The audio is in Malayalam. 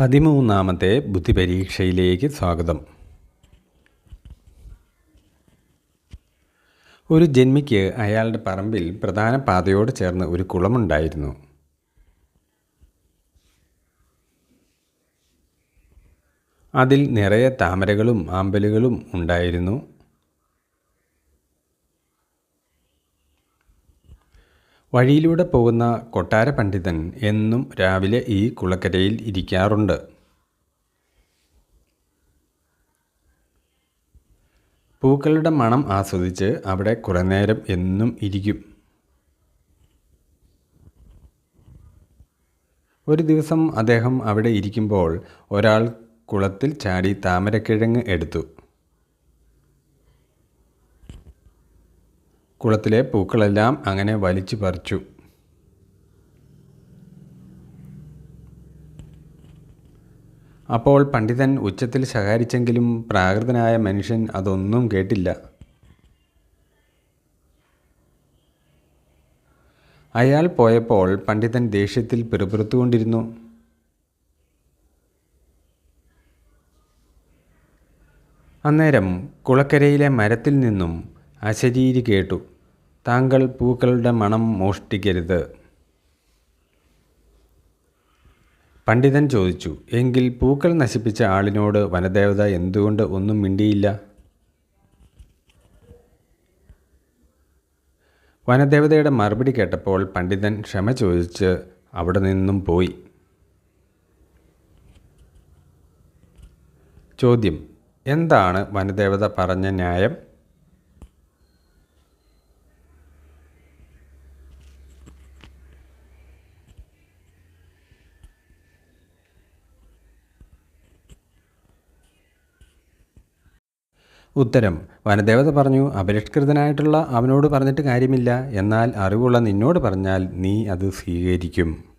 പതിമൂന്നാമത്തെ ബുദ്ധിപരീക്ഷയിലേക്ക് സ്വാഗതം. ഒരു ജന്മിക്ക് അയാളുടെ പറമ്പിൽ പ്രധാന പാതയോട് ചേർന്ന് ഒരു കുളമുണ്ടായിരുന്നു. അതിൽ നിറയെ താമരകളും ആമ്പലുകളും ഉണ്ടായിരുന്നു. വഴിയിലൂടെ പോകുന്ന കൊട്ടാര പണ്ഡിതൻ എന്നും രാവിലെ ഈ കുളക്കരയിൽ ഇരിക്കാറുണ്ട്. പൂക്കളുടെ മണം ആസ്വദിച്ച് അവിടെ കുറേ നേരം എന്നും ഇരിക്കും. ഒരു ദിവസം അദ്ദേഹം അവിടെ ഇരിക്കുമ്പോൾ ഒരാൾ കുളത്തിൽ ചാടി താമരക്കിഴങ്ങ് എടുത്തു. കുളത്തിലെ പൂക്കളെല്ലാം അങ്ങനെ വലിച്ചു പറിച്ചു. അപ്പോൾ പണ്ഡിതൻ ഉച്ചത്തിൽ ശകാരിച്ചെങ്കിലും പ്രാകൃതനായ മനുഷ്യൻ അതൊന്നും കേട്ടില്ല. അയാൾ പോയപ്പോൾ പണ്ഡിതൻ ദേഷ്യത്തിൽ പിറുപിറുത്തുകൊണ്ടിരുന്നു. അന്നേരം കുളക്കരയിലെ മരത്തിൽ നിന്നും അശരീരി കേട്ടു. താങ്കൾ പൂക്കളുടെ മണം മോഷ്ടിക്കരുത്. പണ്ഡിതൻ ചോദിച്ചു എങ്കിൽ പൂക്കൾ നശിപ്പിച്ച ആളിനോട് വനദേവത എന്തുകൊണ്ട് ഒന്നും മിണ്ടിയില്ല? വനദേവതയുടെ മറുപടി കേട്ടപ്പോൾ പണ്ഡിതൻ ക്ഷമ ചോദിച്ച് അവിടെ നിന്നും പോയി. ചോദ്യം എന്താണ് വനദേവത പറഞ്ഞ ന്യായം? ഉത്തരം. വനദേവത പറഞ്ഞു അപരിഷ്കൃതനായിട്ടുള്ള അവനോട് പറഞ്ഞിട്ട് കാര്യമില്ല. എന്നാൽ അറിവുള്ള നിന്നോട് പറഞ്ഞാൽ നീ അത് സ്വീകരിക്കും.